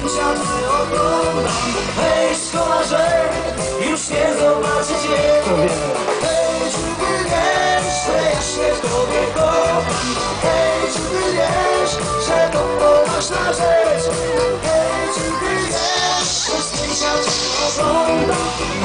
zdjęcia, gdy oglądam. Hej, szkoda, że już nie zobaczyć je Hej, ciuby, wiesz, że ja się w tobie kocham? Hej, ciuby, wiesz, że to poważna rzecz? Hej, ciuby, wiesz, że zdjęcia, gdy oglądam?